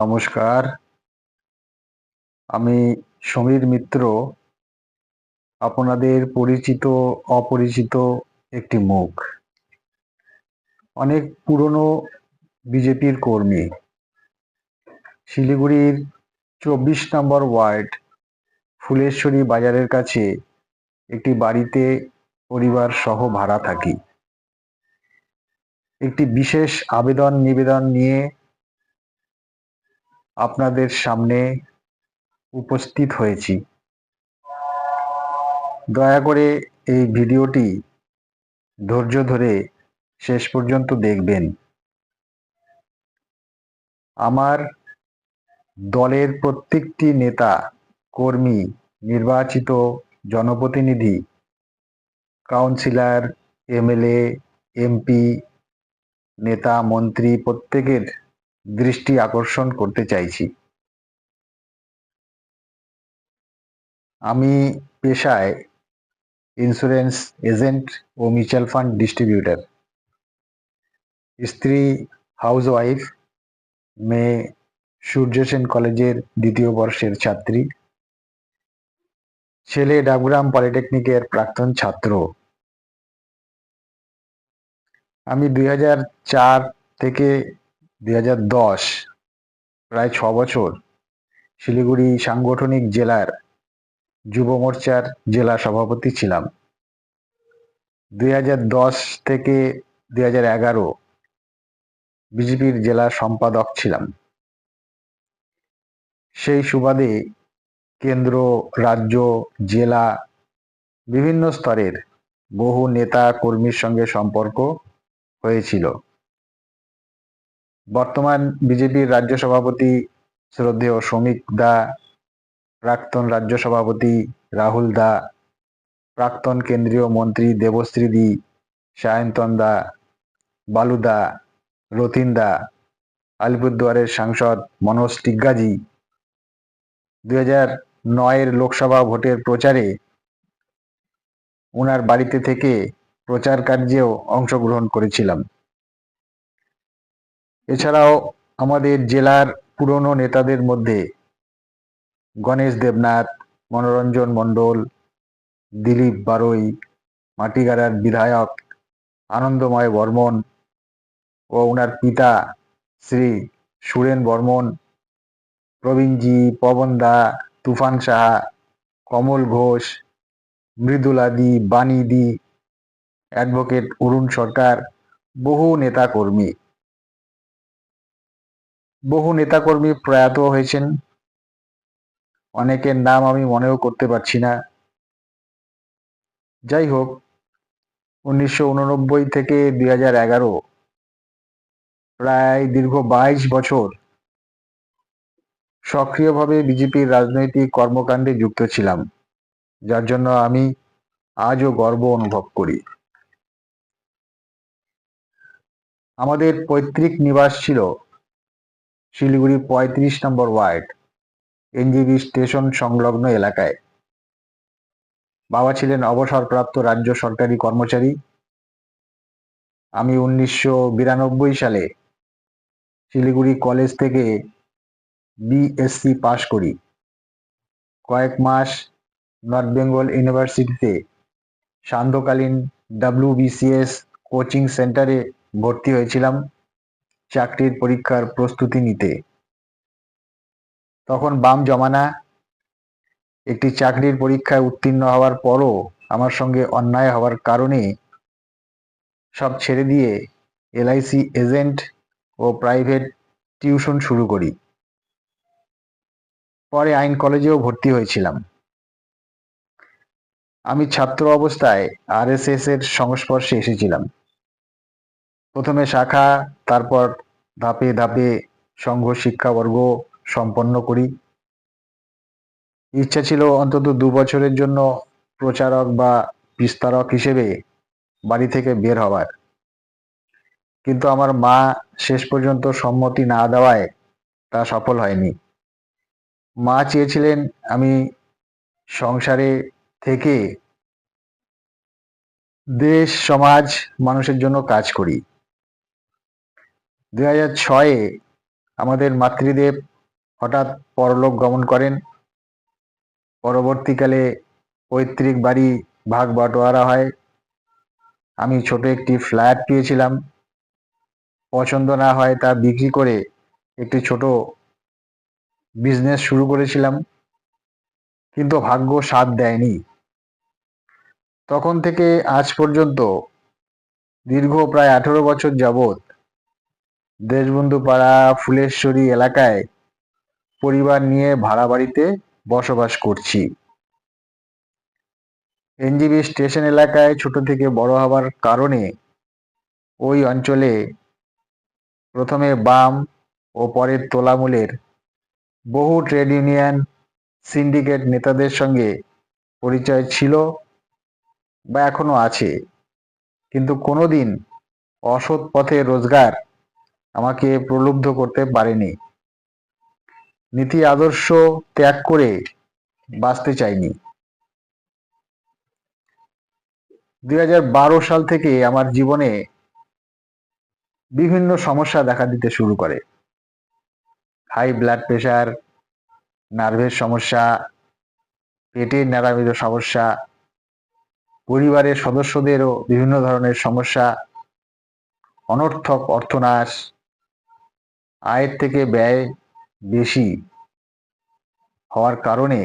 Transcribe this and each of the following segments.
নমস্কার। আমি সমীর মিত্র। আপনাদের পরিচিত, অপরিচিত একটি মুখ। অনেক পুরনো বিজেপির কর্মী। শিলিগুড়ির চব্বিশ নম্বর ওয়ার্ড, ফুলেশ্বরী বাজারের কাছে একটি বাড়িতে পরিবার সহ ভাড়া থাকি। একটি বিশেষ আবেদন নিবেদন নিয়ে আপনাদের সামনে উপস্থিত হয়েছি। দয়া করে এই ভিডিওটি ধৈর্য ধরে শেষ পর্যন্ত দেখবেন। আমার দলের প্রত্যেকটি নেতা, কর্মী, নির্বাচিত জনপ্রতিনিধি, কাউন্সিলর, এমএলএ, এমপি, নেতা, মন্ত্রী প্রত্যেকের দৃষ্টি আকর্ষণ করতে চাইছি। আমি পেশায় ইন্স্যুরেন্স এজেন্ট ও মিউচুয়াল ফান্ড ডিস্ট্রিবিউটর স্ত্রী হাউস ওয়াইফ মেয়ে সূর্য সেন কলেজের দ্বিতীয় বর্ষের ছাত্রী। ছেলে ডাবগ্রাম পলিটেকনিকের প্রাক্তন ছাত্র। আমি দুই চার থেকে দুই হাজার দশ, প্রায় ছ বছর, শিলিগুড়ি সাংগঠনিক জেলার যুব মোর্চার জেলা সভাপতি ছিলাম। দুই হাজার দশ থেকে দুই বিজেপির জেলা সম্পাদক ছিলাম। সেই সুবাদে কেন্দ্র, রাজ্য, জেলা, বিভিন্ন স্তরের বহু নেতা কর্মীর সঙ্গে সম্পর্ক হয়েছিল। বর্তমান বিজেপির রাজ্য সভাপতি শ্রদ্ধেয় শ্রমিক দা, প্রাক্তন রাজ্য সভাপতি রাহুল দা, প্রাক্তন কেন্দ্রীয় মন্ত্রী দেবশ্রী দি, সায়ন্তন দা বালুদা রতিন দা, আলিপুরদুয়ারের সাংসদ মনোজ টিগ্গাজি। দুই হাজার নয়ের লোকসভা ভোটের প্রচারে ওনার বাড়িতে থেকে প্রচার কার্যেও অংশগ্রহণ করেছিলাম। এছাড়াও আমাদের জেলার পুরনো নেতাদের মধ্যে গণেশ দেবনাথ, মনোরঞ্জন মণ্ডল, দিলীপ বারৈ মাটিগাড়ার বিধায়ক আনন্দময় বর্মন ও ওনার পিতা শ্রী সুরেন বর্মন, প্রবীণজি, পবন দা, তুফান সাহা, কমল ঘোষ মৃদুলাদি বাণীদি অ্যাডভোকেট অরুণ সরকার, বহু নেতাকর্মী। বহু নেতাকর্মী প্রয়াত হয়েছেন। অনেকের নাম আমি মনেও করতে পারছি না। যাই হোক, উনিশশো উননব্বই থেকে দুই হাজার এগারো, প্রায় দীর্ঘ বাইশ বছর সক্রিয়ভাবে বিজেপির রাজনৈতিক কর্মকাণ্ডে যুক্ত ছিলাম, যার জন্য আমি আজও গর্ব অনুভব করি। আমাদের পৈতৃক নিবাস ছিল শিলিগুড়ি পঁয়ত্রিশ নম্বর ওয়ার্ড এনজিবি স্টেশন সংলগ্ন এলাকায়। বাবা ছিলেন অবসরপ্রাপ্ত রাজ্য সরকারি কর্মচারী। আমি উনিশশো বিরানব্বই সালে শিলিগুড়ি কলেজ থেকে বিএসসি পাশ করি। কয়েক মাস নর্থ বেঙ্গল ইউনিভার্সিটিতে সান্ধ্যকালীন ডাব্লিউবিসিএস কোচিং সেন্টারে ভর্তি হয়েছিলাম। চাকরির পরীক্ষার প্রস্তুতি নিতে। তখন বাম জমানা একটি চাকরির পরীক্ষায় উত্তীর্ণ হওয়ার পরও আমার সঙ্গে অন্যায় হওয়ার কারণে সব ছেড়ে দিয়ে এলআইসি এজেন্ট ও প্রাইভেট টিউশন শুরু করি। পরে আইন কলেজেও ভর্তি হয়েছিলাম। আমি ছাত্র অবস্থায় আরএসএস এর সংস্পর্শে এসেছিলাম। প্রথমে শাখা, তারপর ধাপে ধাপে সংঘ শিক্ষাবর্গ সম্পন্ন করি। ইচ্ছা ছিল অন্তত দু বছরের জন্য প্রচারক বা বিস্তারক হিসেবে বাড়ি থেকে বের হওয়ার কিন্তু আমার মা শেষ পর্যন্ত সম্মতি না দেওয়ায় তা সফল হয়নি। মা চেয়েছিলেন আমি সংসারে থেকে দেশ, সমাজ, মানুষের জন্য কাজ করি। দুই হাজার ছয়ে আমাদের মাতৃদেব হঠাৎ পরলোক গমন করেন। পরবর্তীকালে পৈতৃক বাড়ি ভাগ বাটোয়ারা হয়। আমি ছোট একটি ফ্ল্যাট পেয়েছিলাম। পছন্দ না হয় তা বিক্রি করে একটি ছোট বিজনেস শুরু করেছিলাম। কিন্তু ভাগ্য সাথ দেয়নি। তখন থেকে আজ পর্যন্ত দীর্ঘ প্রায় আঠেরো বছর যাবৎ দেশবন্ধু পাড়া ফুলেশ্বরী এলাকায় পরিবার নিয়ে ভাড়া বাড়িতে বসবাস করছি। এনজিবি স্টেশন এলাকায় ছোট থেকে বড় হওয়ার কারণে ওই অঞ্চলে প্রথমে বাম ও পরে তোলামূলের বহু ট্রেড ইউনিয়ন, সিন্ডিকেট নেতাদের সঙ্গে পরিচয় ছিল বা এখনও আছে। কিন্তু কোনোদিন অসৎ পথে রোজগার আমাকে প্রলুব্ধ করতে পারেনি। নীতি আদর্শ ত্যাগ করে বাঁচতে চাইনি। দুই হাজার বারো সাল থেকে আমার জীবনে বিভিন্ন সমস্যা দেখা দিতে শুরু করে। হাই ব্লাড প্রেশার নার্ভের সমস্যা, পেটের নাড়ামিত সমস্যা, পরিবারের সদস্যদেরও বিভিন্ন ধরনের সমস্যা, অনর্থক অর্থনাশ আয়ের থেকে ব্যয় বেশি হওয়ার কারণে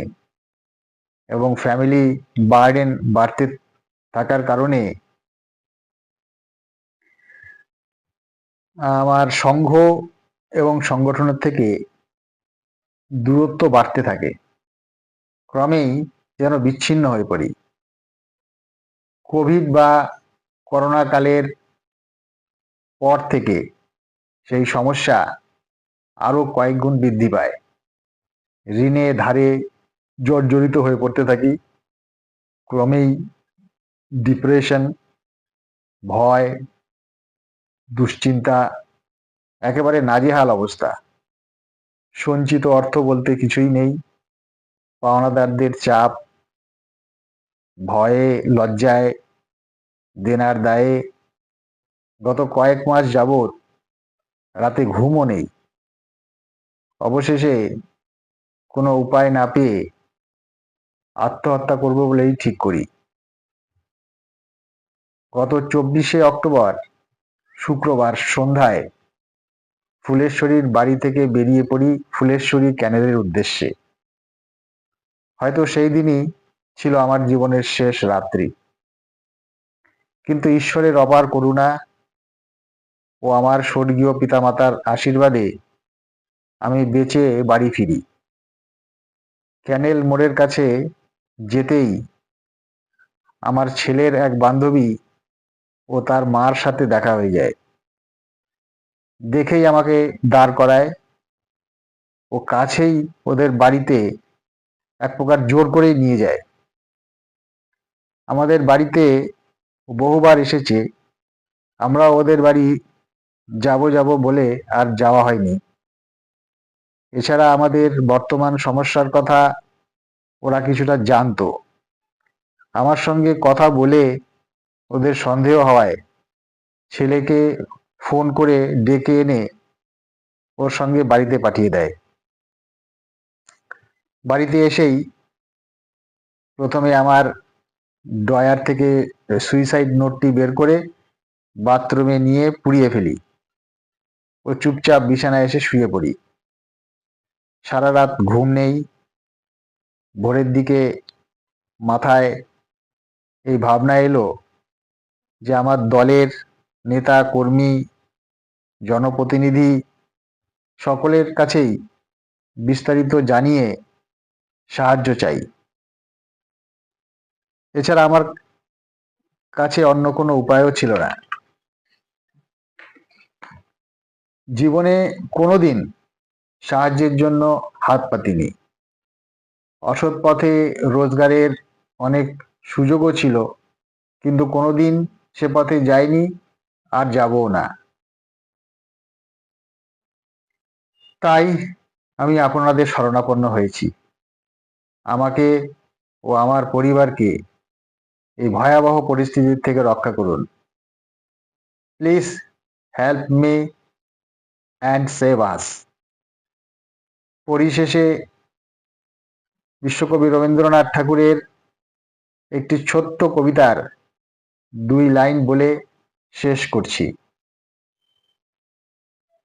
এবং ফ্যামিলি বার্ডেন বাড়তে থাকার কারণে আমার সংঘ এবং সংগঠনের থেকে দূরত্ব বাড়তে থাকে। ক্রমেই যেন বিচ্ছিন্ন হয়ে পড়ি। কোভিড বা করোনা কালের পর থেকে সেই সমস্যা আরও কয়েক গুণ বৃদ্ধি পায়। ঋণে ধারে জর্জরিত হয়ে পড়তে থাকি। ক্রমেই ডিপ্রেশন ভয়, দুশ্চিন্তা, একেবারে নাজেহাল অবস্থা। সঞ্চিত অর্থ বলতে কিছুই নেই। পাওনাদারদের চাপ, ভয়ে, লজ্জায়, দেনার দায়ে। গত কয়েক মাস যাবৎ রাতে ঘুমও নেই। অবশেষে কোনো উপায় না পেয়ে আত্মহত্যা করব বলেই ঠিক করি। গত চব্বিশে অক্টোবর শুক্রবার সন্ধ্যায় ফুলেশ্বরীর বাড়ি থেকে বেরিয়ে পড়ি ফুলেশ্বরী ক্যানেলের উদ্দেশ্যে। হয়তো সেই দিনই ছিল আমার জীবনের শেষ রাত্রি। কিন্তু ঈশ্বরের অপার করুণা ও আমার স্বর্গীয় পিতামাতার আশীর্বাদে আমি বেঁচে বাড়ি ফিরি। ক্যানেল মোড়ের কাছে যেতেই আমার ছেলের এক বান্ধবী ও তার মার সাথে দেখা হয়ে যায়। দেখেই আমাকে দাঁড় করায় ও কাছেই ওদের বাড়িতে এক প্রকার জোর করেই নিয়ে যায়। আমাদের বাড়িতে বহুবার এসেছে আমরা ওদের বাড়ি যাব যাব বলে আর যাওয়া হয়নি। এছাড়া আমাদের বর্তমান সমস্যার কথা ওরা কিছুটা জানতো। আমার সঙ্গে কথা বলে ওদের সন্দেহ হওয়ায় ছেলেকে ফোন করে ডেকে এনে ওর সঙ্গে বাড়িতে পাঠিয়ে দেয়। বাড়িতে এসেই প্রথমে আমার ড্রয়ার থেকে সুইসাইড নোটটি বের করে বাথরুমে নিয়ে পুড়িয়ে ফেলি। ও চুপচাপ বিছানায় এসে শুয়ে পড়ি। সারা রাত ঘুম নেই, ভোরের দিকে মাথায় এই ভাবনা এলো যে আমার দলের নেতা, কর্মী, জনপ্রতিনিধি সকলের কাছেই বিস্তারিত জানিয়ে সাহায্য চাই। এছাড়া আমার কাছে অন্য কোনো উপায়ও ছিল না। জীবনে কোনোদিন সাহায্যের জন্য হাত পাতিনি। অসৎ পথে রোজগারের অনেক সুযোগও ছিল, কিন্তু কোনোদিন সে পথে যাইনি আর যাবও না। তাই আমি আপনাদের শরণাপন্ন হয়েছি। আমাকে ও আমার পরিবারকে এই ভয়াবহ পরিস্থিতির থেকে রক্ষা করুন। Please help me and save us. পরিশেষে বিশ্বকবি রবীন্দ্রনাথ ঠাকুরের একটি ছোট্ট কবিতার দুই লাইন বলে শেষ করছি।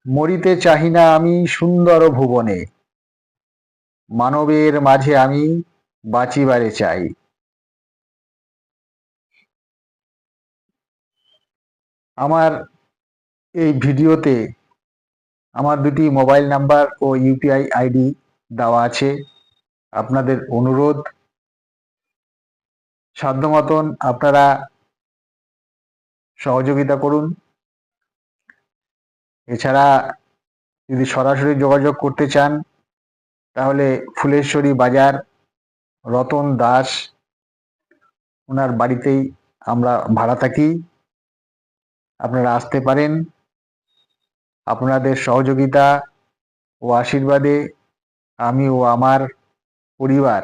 মরিতে চাহি না আমি সুন্দর ভুবনে, মানবের মাঝে আমি বাঁচিবারে চাই। আমার এই ভিডিওতে আমার দুটি মোবাইল নাম্বার ও ইউপিআই আইডি দেওয়া আছে। আপনাদের অনুরোধ সাধ্য মতন আপনারা সহযোগিতা করুন। এছাড়া যদি সরাসরি যোগাযোগ করতে চান, তাহলে ফুলেশ্বরী বাজার, রতন দাস ওনার বাড়িতেই আমরা ভাড়া থাকি। আপনারা আসতে পারেন। আপনাদের সহযোগিতা ও আশীর্বাদে আমি ও আমার পরিবার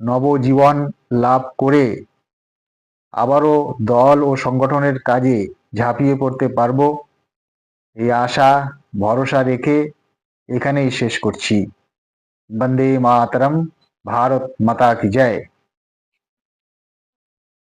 নবজীবন লাভ করে আবারও দল ও সংগঠনের কাজে ঝাঁপিয়ে পড়তে পারব এই আশা, ভরসা রেখে এখানেই শেষ করছি। বন্দে মাতরম, ভারত মাতা কি জয়।